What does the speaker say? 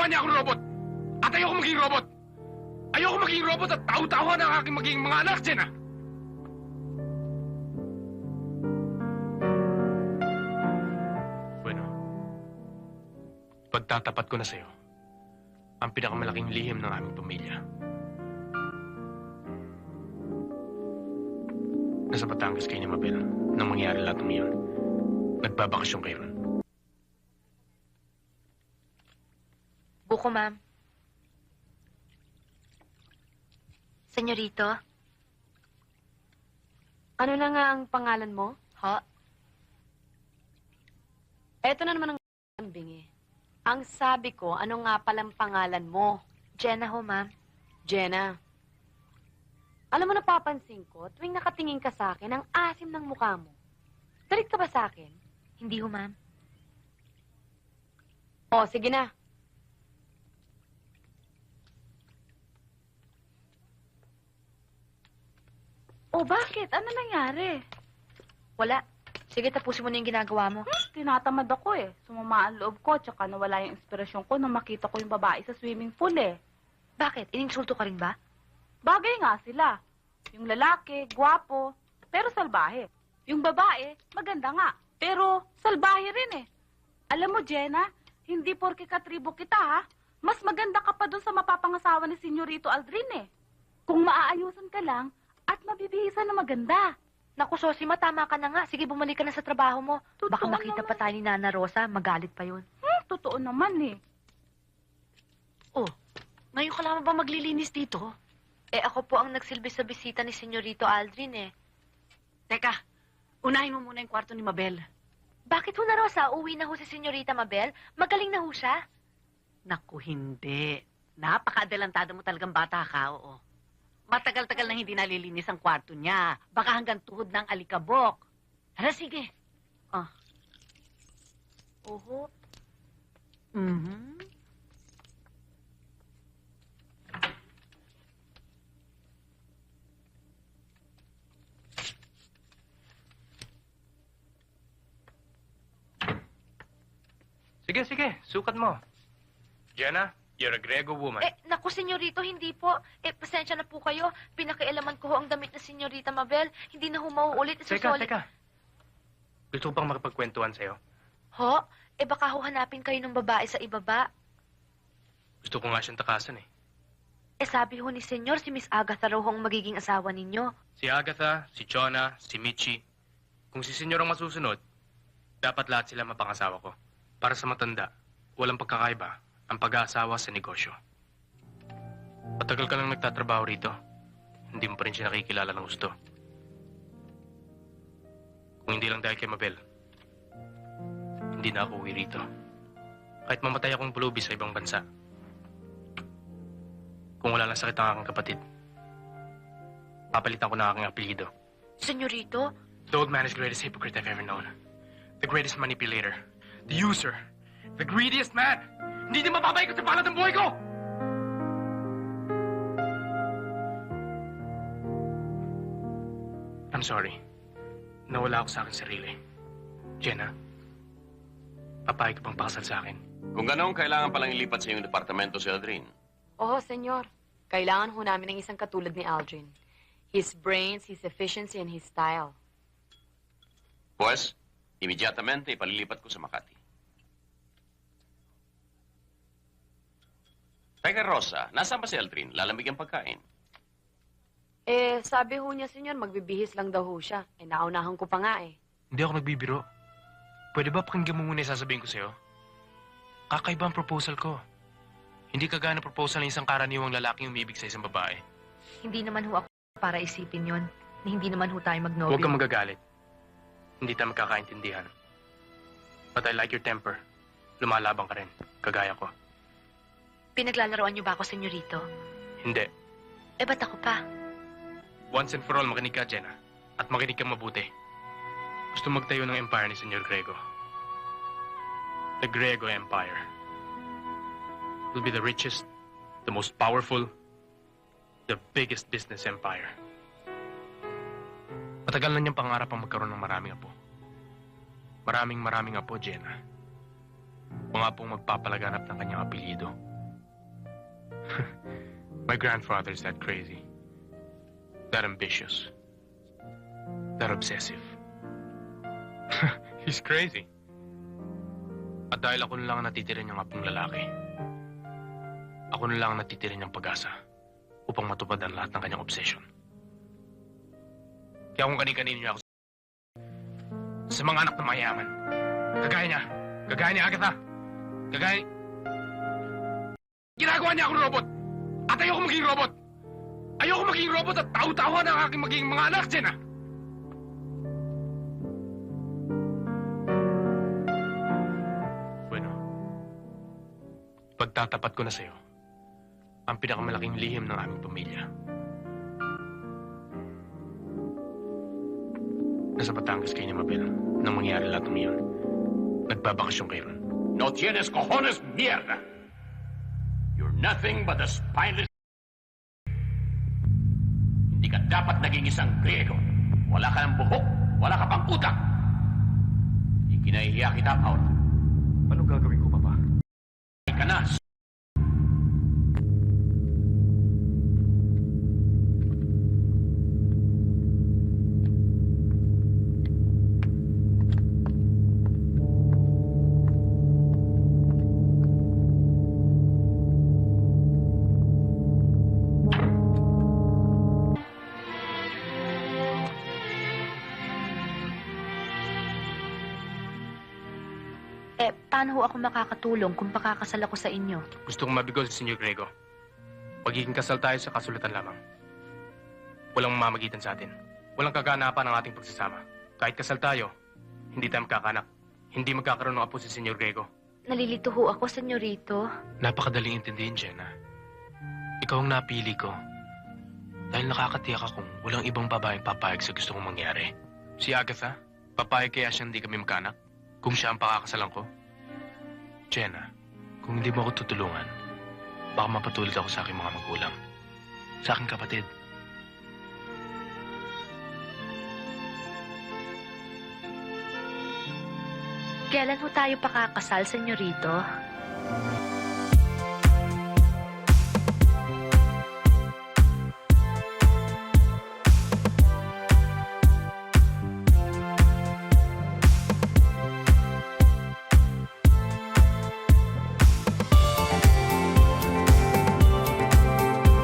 ginagawa niya akong robot. At ayoko maging robot. Ayoko maging robot at tao-tawa ng aking maging mga anak, Jenna. Bueno, pagtatapat ko na sa'yo ang pinakamalaking lihim ng aming pamilya. Nasa Batangas kayo ni Mabel nang mangyari lahat ng iyon. Nagbabakasyon kayo ron. Buko, ma'am. Senyorito? Ano na nga ang pangalan mo? Ho? Eto na naman ang bingi. Ang sabi ko, ano nga palang pangalan mo? Jenna ho, ma'am. Jenna. Alam mo, napapansin ko, tuwing nakatingin ka sa akin, ang asim ng mukha mo. Galit ka ba sa akin? Hindi ho, ma'am. O, sige na. O, bakit? Ano nangyari? Wala. Sige, tapusin mo na yung ginagawa mo. Tinatamad ako eh. Sumama ang loob ko, tsaka nawala yung inspirasyon ko nung makita ko yung babae sa swimming pool eh. Bakit? Ininsulto ka rin ba? Bagay nga sila. Yung lalaki, gwapo, pero salbahe. Yung babae, maganda nga, pero salbahe rin eh. Alam mo, Jenna, hindi porke katribo kita ha, mas maganda ka pa dun sa mapapangasawa ni Senyorito Aldrin eh. Kung maaayusan ka lang at mabibihisan na maganda. Naku, Sosima, tama ka na nga. Sige, bumalik ka na sa trabaho mo. Totoo Baka makita naman. pa tayo ni Nana Rosa. Magalit pa yun. Hmm, totoo naman eh. Ngayon ka lamang ba maglilinis dito? Eh, ako po ang nagsilbi sa bisita ni Senyorito Aldrin eh. Teka, unahin mo muna yung kwarto ni Mabel. Bakit ho na Rosa? Uwi na ho si Senyorita Mabel? Magaling na ho siya? Naku, hindi. Napaka-adelantado mo talagang bata ka, oo. Matagal-tagal na hindi nalilinis ang kwarto niya. Baka hanggang tuhod ng alikabok. Hala, sige. Oho. Mhm. Sige, sige. Sukat mo. Jenna, you're a Grego woman. Eh, naku, Senyorito, hindi po. Eh, pasensya na po kayo. Pinakialaman ko ho ang damit na Senyorita Mabel. Hindi na ho mauulit. teka, teka. Gusto ko bang makipagkwentuhan sa'yo? Ho? Eh, baka ho hanapin kayo ng babae sa ibaba. Gusto ko nga siyang takasan eh. Eh, sabi ho ni Senyor, si Miss Agatha raw ho ang magiging asawa ninyo. Si Agatha, si Chona, si Michi. Kung si Senyor ang masusunod, dapat lahat sila mapangasawa ko. Para sa matanda, walang pagkakaiba ang pag-aasawa sa negosyo. Matagal ka lang nagtatrabaho rito. Hindi mo pa rin siya nakikilala ng gusto. Kung hindi lang dahil kay Mabel, hindi na ako uwi rito. Kahit mamatay akong pulubi sa ibang bansa. Kung wala lang sakit ang aking kapatid, papalitan ko na aking apelyido. Senyorito? The old man is the greatest hypocrite I've ever known. The greatest manipulator. The user. The greediest man. Hindi din mapapaikot sa palad ng buhay ko! I'm sorry. Nawala ako sa akin sarili. Jenna, papayag ka bang pakasal sa akin? Kung ganoon, kailangan palang ilipat sa iyong departamento si Aldrin. Oo, senyor. Kailangan ho namin ng isang katulad ni Aldrin. His brains, his efficiency, and his style. Pues, imidyatamente ipalilipat ko sa Makati. Teka, Rosa, nasaan ba si Aldrin? Lalamig ang pagkain. Eh, sabi ho niya, senyor, magbibihis lang daw ho siya. Eh, naunahan ko pa nga eh. Hindi ako nagbibiro. Pwede ba pakinggan mo muna yung sasabihin ko sa'yo? Kakaiba ang proposal ko. Hindi kagaya ng proposal ng isang karaniwang lalaking umibig sa isang babae. Hindi naman ho ako para isipin yon na hindi naman ho tayo magnobyo. Huwag kang magagalit. Hindi tayo magkakaintindihan. But I like your temper. Lumalabang ka rin, kagaya ko. Pinaglalaroan niyo ba ako, Senyorito? Hindi. Eh, ba't ako pa? Once and for all, makinig ka, Jenna. At makinig kang mabuti. Gusto magtayo ng empire ni Senyor Grego. The Grego Empire. Will be the richest, the most powerful, the biggest business empire. Matagal na niyang pangarap ang magkaroon ng maraming apo. Maraming maraming apo, Jenna. Mga apong magpapalaganap ng kanyang apelyido. My grandfather's that crazy. That ambitious. That obsessive. He's crazy. At dahil ako na lang ang natitira niyang apong lalaki, ako na lang ang natitira niyang pag-asa upang matupad ang lahat ng kanyang obsession. Kaya kung kanin-kanino niya ako sa mga anak na mayaman, kagaya niya, kagaya ni Agatha, kagaya ni... Ginagawa niya akong robot! At ayoko maging robot! Ayoko maging robot at tao-tawa ng aking maging mga anak, Jenna! Bueno, pagtatapat ko na sa'yo ang pinakamalaking lihim ng aming pamilya. Nasa Batangas kayo ni Mabel nang mangyari lahat ng iyon. Nagbabakasyon kayo ron. No tienes cojones, mierda! Nothing but a spineless... Hindi ka dapat naging isang Griego. Wala ka ng buhok, wala ka pang utak. Ikinahihiya kita, Paul. Anong gagawin ko, Papa? Ka na. Eh, paano ho ako makakatulong kung pakakasal ako sa inyo? Gusto kong mabigo si Senyor Grego. Magiging kasal tayo sa kasulatan lamang. Walang mamagitan sa atin. Walang kaganapan ang ating pagsasama. Kahit kasal tayo, hindi tayo magkakanak. Hindi magkakaroon ng apo si Senyor Grego. Nalilito ho ako, senyorito. Napakadaling intindihin, Jenna. Ikaw ang napili ko. Dahil nakakatiyak akong walang ibang babaeng papayag sa gusto kong mangyari. Si Agatha, papayag kaya siya hindi kami magkanak? Kung siya ang pakakasalan ko? Jenna, kung hindi mo ako tutulungan, baka mapatulad ako sa aking mga magulang. Sa aking kapatid. Kailan ho tayo pakakasal, senyorito?